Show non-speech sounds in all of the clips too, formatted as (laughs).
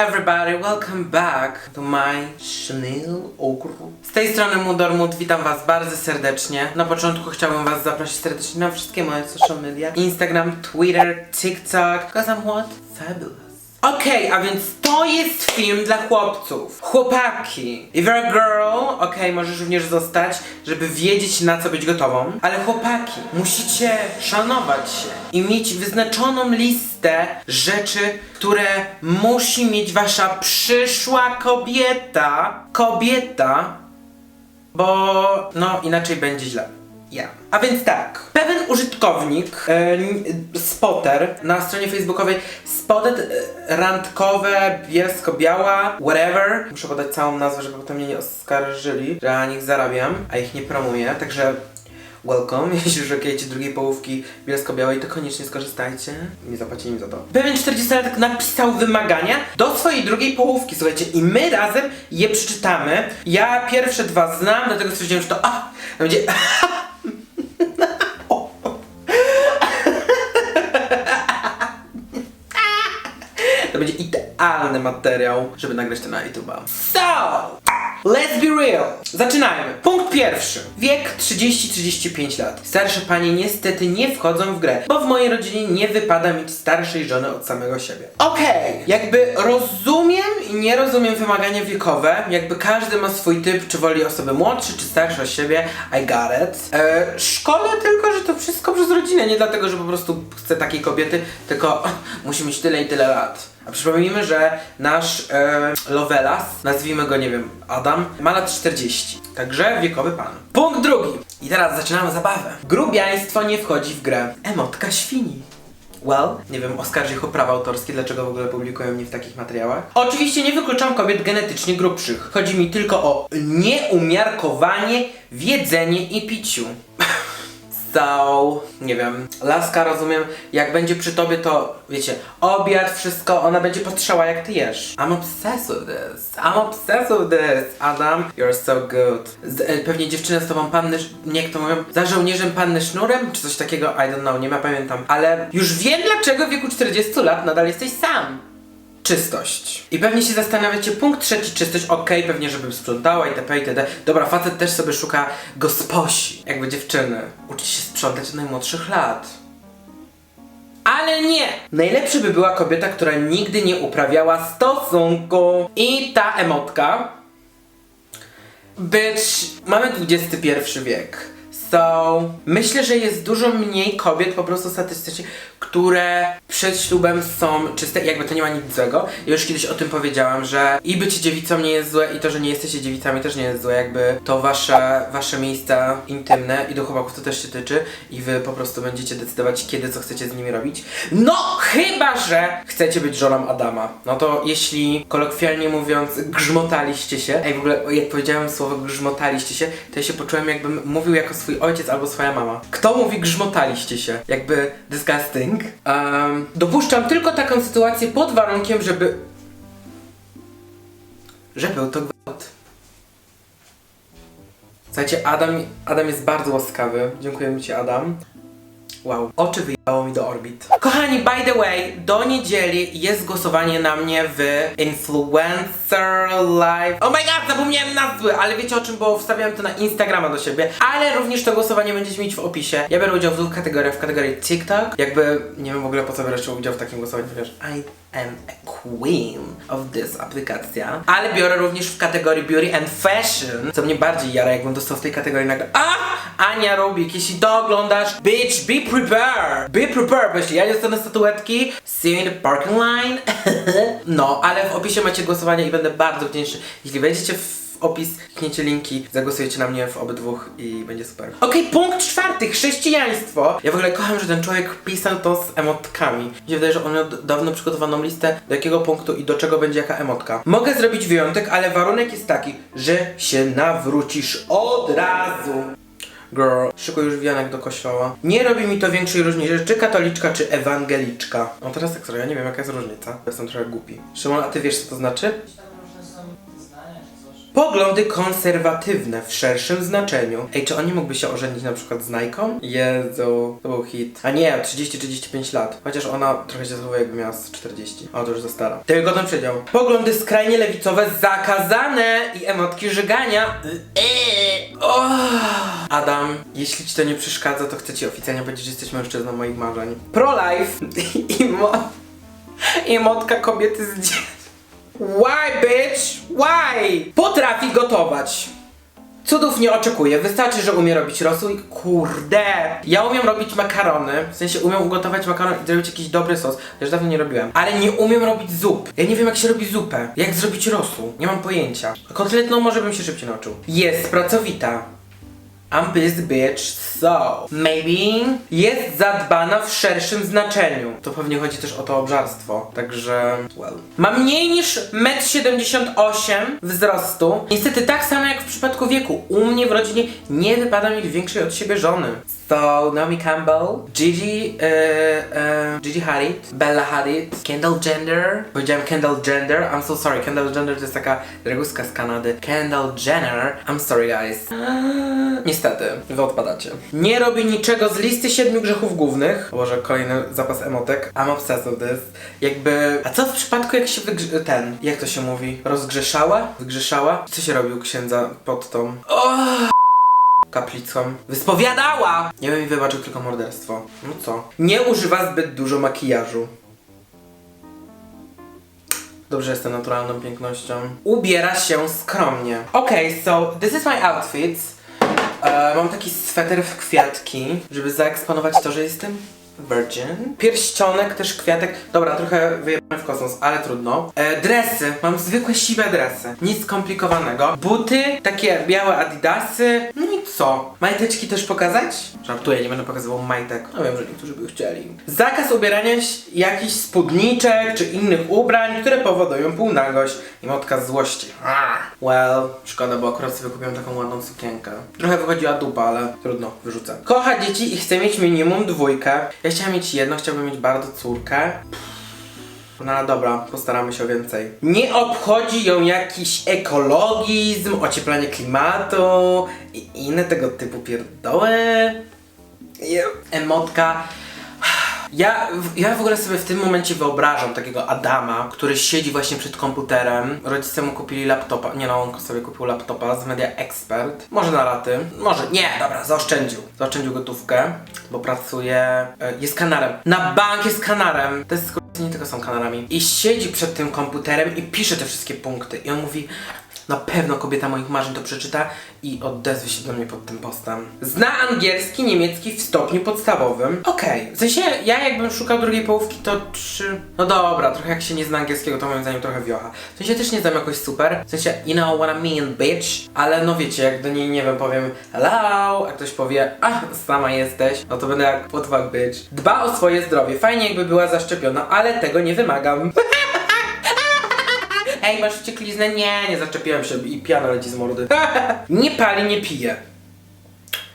everybody, welcome back to my Chanel Ogre. Z tej strony Mudormut, witam was bardzo serdecznie. Na początku chciałbym was zaprosić serdecznie na wszystkie moje social media. Instagram, Twitter, TikTok, because I'm what? Fabulous. Okej, a więc to jest film dla chłopców. Chłopaki. If you're a girl, okej, możesz również zostać, żeby wiedzieć na co być gotową. Ale chłopaki, musicie szanować się i mieć wyznaczoną listę rzeczy, które musi mieć wasza przyszła kobieta. Kobieta, bo no inaczej będzie źle. Ja. A więc tak, pewien użytkownik, e, spotter na stronie facebookowej spotted e, randkowe, bielsko-biała, whatever. Muszę podać całą nazwę, żeby potem mnie nie oskarżyli, że ja nich zarabiam, a ich nie promuję, także welcome. (laughs) Jeśli szukajcie drugiej połówki bielsko-białej, to koniecznie skorzystajcie. Nie zapłacicie im za to. Pewien 40-latek napisał wymagania do swojej drugiej połówki, słuchajcie, i my razem je przeczytamy. Ja pierwsze dwa znam, dlatego stwierdziłem, że to a, będzie (laughs) To będzie idealny materiał, żeby nagrać to na YouTube'a. So, let's be real. Zaczynajmy. Punkt pierwszy. Wiek 30-35 lat. Starsze panie niestety nie wchodzą w grę, bo w mojej rodzinie nie wypada mieć starszej żony od samego siebie. Okej, jakby rozumiem i nie rozumiem wymagania wiekowe, jakby każdy ma swój typ, czy woli osoby młodsze, czy starsze od siebie, I got it. E, szkoda tylko, że to wszystko przez rodzinę, nie dlatego, że po prostu chcę takiej kobiety, tylko (laughs) musi mieć tyle i tyle lat. A przypomnijmy, że nasz e, Lovelas, nazwijmy go, nie wiem, Adam, ma lat 40. Także wiekowy pan. Punkt drugi. I teraz zaczynamy zabawę. Grubiaństwo nie wchodzi w grę. Emotka świni. Well, nie wiem, oskarży ich o prawa autorskie, dlaczego w ogóle publikują mnie w takich materiałach. Oczywiście nie wykluczam kobiet genetycznie grubszych. Chodzi mi tylko o nieumiarkowanie w jedzeniu i piciu. (laughs) So, nie wiem, laska rozumiem, jak będzie przy tobie to, wiecie, obiad, wszystko, ona będzie patrzała jak ty jesz. I'm obsessed with this, I'm obsessed with this, Adam, you're so good. Z, e, pewnie dziewczyny z tobą panny, nie jak to mówią, za żołnierzem panny sznurem, czy coś takiego, I don't know, nie ma pamiętam. Ale już wiem dlaczego w wieku 40 lat nadal jesteś sam. Czystość. I pewnie się zastanawiacie, punkt trzeci, czystość, okej, pewnie żeby sprzątała itp. itd. Dobra, facet też sobie szuka gosposi, jakby dziewczyny. Uczy się sprzątać od najmłodszych lat. Ale nie! Najlepszy by była kobieta, która nigdy nie uprawiała stosunku. I ta emotka. Bitch, mamy XXI wiek. So, myślę, że jest dużo mniej kobiet po prostu statystycznie, które przed ślubem są czyste jakby to nie ma nic złego. Ja już kiedyś o tym powiedziałam, że i bycie dziewicą nie jest złe i to, że nie jesteście dziewicami też nie jest złe, jakby to wasze, wasze miejsca intymne i do chłopaków to też się tyczy i wy po prostu będziecie decydować kiedy, co chcecie z nimi robić. No, chyba, że chcecie być żoną Adama. No to jeśli kolokwialnie mówiąc grzmotaliście się, ej w ogóle jak powiedziałem słowo grzmotaliście się, to ja się poczułem jakbym mówił jako swój ojciec albo swoja mama. Kto mówi grzmotaliście się? Jakby disgusting. Um, dopuszczam tylko taką sytuację pod warunkiem, żeby że był to gwałt. Słuchajcie, Adam, Adam jest bardzo łaskawy. Dziękujemy Ci, Adam. Wow, oczy wyjechało mi do orbit. Kochani, by the way, do niedzieli jest głosowanie na mnie w Influencer Live. Oh my god, zapomniałem nazwy, ale wiecie o czym, bo wstawiałem to na Instagrama do siebie. Ale również to głosowanie będziecie mieć w opisie. Ja biorę udział w dwóch kategoriach. W kategorii TikTok, jakby nie wiem w ogóle po co biorę udział w takim głosowaniu, ponieważ I am a queen of this aplikacja. Ale biorę również w kategorii Beauty and Fashion, co mnie bardziej jara, jakbym dostał w tej kategorii nagle A! Ania Rubik, jeśli to oglądasz, bitch, be prepared! Be prepared, bo jeśli ja nie dostanę statuetki, see you in the parking line. (laughs) no, ale w opisie macie głosowanie i będę bardzo wdzięczny, jeśli wejdziecie w opis, klikniecie linki, zagłosujecie na mnie w obydwóch i będzie super. Okej, punkt czwarty, chrześcijaństwo. Ja w ogóle kocham, że ten człowiek pisał to z emotkami. Mi się wydaje, że on miał dawno przygotowaną listę, do jakiego punktu i do czego będzie jaka emotka. Mogę zrobić wyjątek, ale warunek jest taki, że się nawrócisz od razu. Girl, szykuj już wianek do kościoła. Nie robi mi to większej różnicy, czy katoliczka, czy ewangeliczka. No teraz tak serio, ja nie wiem jaka jest różnica. Jestem trochę głupi. Szymon, a ty wiesz co to znaczy? Poglądy konserwatywne w szerszym znaczeniu. Ej, czy on nie mógłby się ożenić na przykład z Nike? Jezu, to był hit. A nie, 30-35 lat. Chociaż ona trochę się zachowuje jakby miała z 40. O, to już za stara. Tylko ten przedział. Poglądy skrajnie lewicowe zakazane i emotki żygania. Adam, jeśli ci to nie przeszkadza, to chcę ci oficjalnie powiedzieć, że jesteś mężczyzną moich marzeń. Pro-life i mo... I motka kobiety z dzieckiem. Why, bitch? Why? Potrafi gotować. Cudów nie oczekuję, wystarczy, że umie robić rosół i kurde. Ja umiem robić makarony, w sensie umiem ugotować makaron i zrobić jakiś dobry sos. Już dawno nie robiłem. Ale nie umiem robić zup. Ja nie wiem jak się robi zupę. Jak zrobić rosół. Nie mam pojęcia. Kotletną może bym się szybciej nauczył. Jest pracowita. I'm busy bitch, so maybe jest zadbana w szerszym znaczeniu. To pewnie chodzi też o to obżarstwo, także well. Ma mniej niż 1,78 m wzrostu. Niestety tak samo jak w przypadku wieku. U mnie w rodzinie nie wypada mieć większej od siebie żony. So Naomi Campbell, Gigi, e, e, Gigi Hadid, Bella Hadid, Kendall Jenner. Powiedziałem Kendall Jenner, I'm so sorry. Kendall Jenner to jest taka draguska z Kanady. Kendall Jenner, I'm sorry guys. (gasps) Niestety, wy odpadacie. Nie robi niczego z listy siedmiu grzechów głównych. Boże, kolejny zapas emotek. I'm obsessed with this. Jakby... A co w przypadku jak się wygrze... ten... Jak to się mówi? Rozgrzeszała? Zgrzeszała? Co się robi u księdza pod tą... Oh! Kaplicą. Wyspowiadała! Nie bym mi wybaczył tylko morderstwo. No co? Nie używa zbyt dużo makijażu. Dobrze jestem naturalną pięknością. Ubiera się skromnie. Okej, so this is my outfit. E, mam taki sweter w kwiatki, żeby zaeksponować to, że jestem virgin. Pierścionek, też kwiatek. Dobra, trochę wyjechałem w kosmos, ale trudno. E, dresy. Mam zwykłe siwe dresy. Nic skomplikowanego. Buty, takie białe adidasy. No i co? Majteczki też pokazać? Żartuję, nie będę pokazywał majtek. No wiem, że niektórzy by chcieli. Zakaz ubierania jakichś spódniczek czy innych ubrań, które powodują półnagość i motka złości. Ah. Well, szkoda, bo akurat sobie kupiłem taką ładną sukienkę. Trochę wychodziła dupa, ale trudno, wyrzucę. Kocha dzieci i chce mieć minimum dwójkę. Ja chciałem mieć jedno, chciałbym mieć bardzo córkę. No dobra, postaramy się o więcej. Nie obchodzi ją jakiś ekologizm, ocieplanie klimatu i inne tego typu pierdoły. Yep. Emotka. Ja, ja w ogóle sobie w tym momencie wyobrażam takiego Adama, który siedzi właśnie przed komputerem. Rodzice mu kupili laptopa. Nie no, on sobie kupił laptopa z Media Expert. Może na raty. Może. Nie, dobra, zaoszczędził. Zaoszczędził gotówkę, bo pracuje. e, Jest kanarem. Na bank jest kanarem. To jest nie tylko są kanarami. I siedzi przed tym komputerem i pisze te wszystkie punkty. I on mówi. Na pewno kobieta moich marzeń to przeczyta i odezwie się do mnie pod tym postem. Zna angielski, niemiecki w stopniu podstawowym. Okej, w sensie ja jakbym szukał drugiej połówki, to trzy. No dobra, trochę jak się nie zna angielskiego, to moim zdaniem trochę wiocha. W sensie też nie znam jakoś super. W sensie, you know what I mean, bitch. Ale no wiecie, jak do niej nie wiem, powiem hello, a ktoś powie, a sama jesteś, no to będę jak what the bitch. Dba o swoje zdrowie. Fajnie jakby była zaszczepiona, ale tego nie wymagam. (laughs) Ej, masz wściekliznę? Nie, nie zaczepiłem się i piana leci z mordy. (laughs) nie pali, nie pije.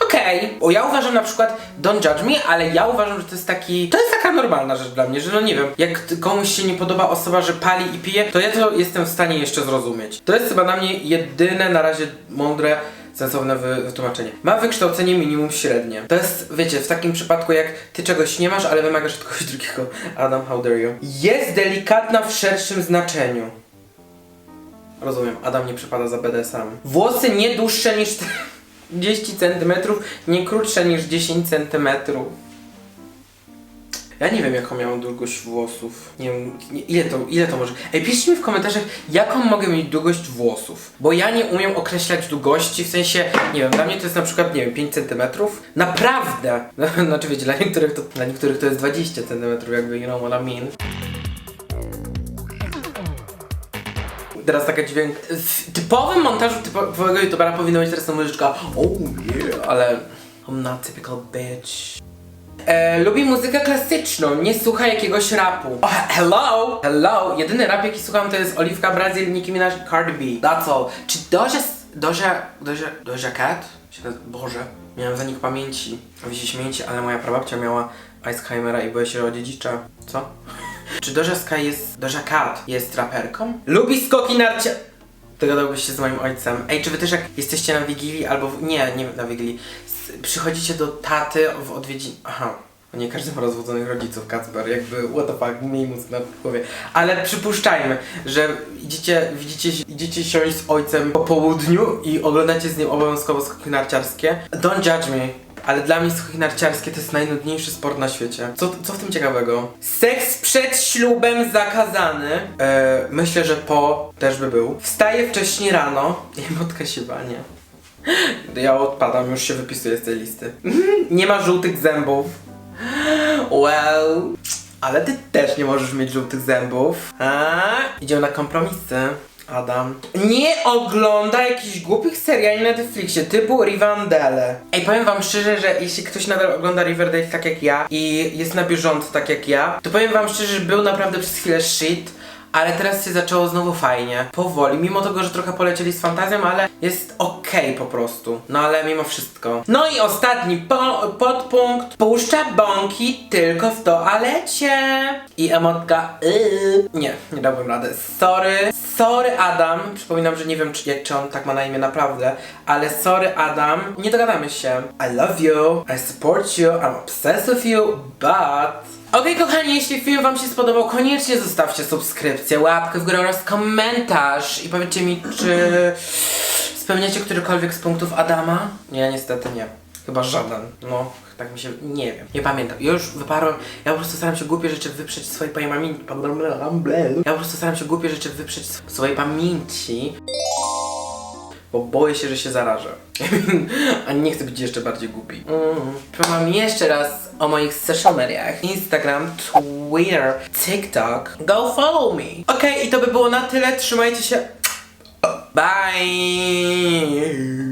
Okej, o ja uważam na przykład, don't judge me, ale ja uważam, że to jest taki, to jest taka normalna rzecz dla mnie, że no nie wiem, jak komuś się nie podoba osoba, że pali i pije, to ja to jestem w stanie jeszcze zrozumieć. To jest chyba dla mnie jedyne na razie mądre, sensowne wy- wytłumaczenie. Ma wykształcenie minimum średnie. To jest, wiecie, w takim przypadku jak ty czegoś nie masz, ale wymagasz od kogoś drugiego. Adam, how dare you? Jest delikatna w szerszym znaczeniu. Rozumiem, Adam nie przypada za BDSM. Włosy nie dłuższe niż 40 (laughs) cm, nie krótsze niż 10 cm. Ja nie wiem jaką miałam długość włosów. Nie wiem, nie, ile to, ile to może. Ej, piszcie mi w komentarzach, jaką mogę mieć długość włosów. Bo ja nie umiem określać długości, w sensie, nie wiem, dla mnie to jest na przykład, nie wiem, 5 cm. Naprawdę! No, (laughs) znaczy wiecie, dla niektórych to, dla niektórych to jest 20 cm, jakby, you know what I mean. Teraz taka dźwięk. W typowym montażu typowego youtubera powinno być teraz ta muzyczka Oh yeah, ale I'm not typical bitch. E, lubi muzykę klasyczną, nie słucha jakiegoś rapu. Oh, hello! Hello! Jedyny rap jaki słucham to jest Oliwka Brazil, Nicki Minaj Cardi B. That's all. Czy Doja... Doja... Doja... Doja Cat? Boże, miałem zanik pamięci. Wy się śmiejecie, ale moja prababcia miała Alzheimera i boję się o. Co? Czy Doja Sky jest... Doja Cat jest raperką? Lubi skoki narcia... dogadałbyś się z moim ojcem. Ej, czy wy też jak jesteście na Wigilii albo... W... Nie, nie na Wigilii. S- Przychodzicie do taty w odwiedzin... Aha. Nie każdy ma rozwodzonych rodziców, Kacper, jakby what the fuck, miej mózg na głowie. Ale przypuszczajmy, że idziecie, widzicie, idziecie siąść z ojcem po południu i oglądacie z nim obowiązkowo skoki narciarskie. Don't judge me. Ale dla mnie skoki narciarskie to jest najnudniejszy sport na świecie. Co, co w tym ciekawego? Seks przed ślubem zakazany. E, myślę, że po też by był. Wstaję wcześniej rano. (laughs) Emotka się banie. Ja odpadam, już się wypisuję z tej listy. Nie ma żółtych zębów. Well, ale ty też nie możesz mieć żółtych zębów. A? Idziemy na kompromisy. Adam. Nie ogląda jakichś głupich seriali na Netflixie typu Rivendell. Ej, powiem wam szczerze, że jeśli ktoś nadal ogląda Riverdale tak jak ja i jest na bieżąco tak jak ja, to powiem wam szczerze, że był naprawdę przez chwilę shit, ale teraz się zaczęło znowu fajnie. Powoli, mimo tego, że trochę polecieli z fantazją, ale jest okej po prostu. No ale mimo wszystko. No i ostatni po podpunkt. Puszcza bąki tylko w toalecie. I emotka yy. Nie, nie dałbym rady. Sorry. Sorry Adam. Przypominam, że nie wiem czy, jak, czy on tak ma na imię naprawdę, ale sorry Adam. Nie dogadamy się. I love you. I support you. I'm obsessed with you, but... Okej kochani, jeśli film wam się spodobał, koniecznie zostawcie subskrypcję, łapkę w górę oraz komentarz i powiedzcie mi, czy spełniacie którykolwiek z punktów Adama? Nie, niestety nie. Chyba żaden. No, tak mi się, nie wiem. Nie pamiętam. Ja już wyparłem, ja po prostu staram się głupie rzeczy wyprzeć swojej pamięci. Ja po prostu staram się głupie rzeczy wyprzeć swojej pamięci. Bo boję się, że się zarażę. (laughs) A nie chcę być jeszcze bardziej głupi. Mm. Jeszcze raz o moich social mediach. Instagram, Twitter, TikTok. Go follow me. Okej, i to by było na tyle. Trzymajcie się. Bye.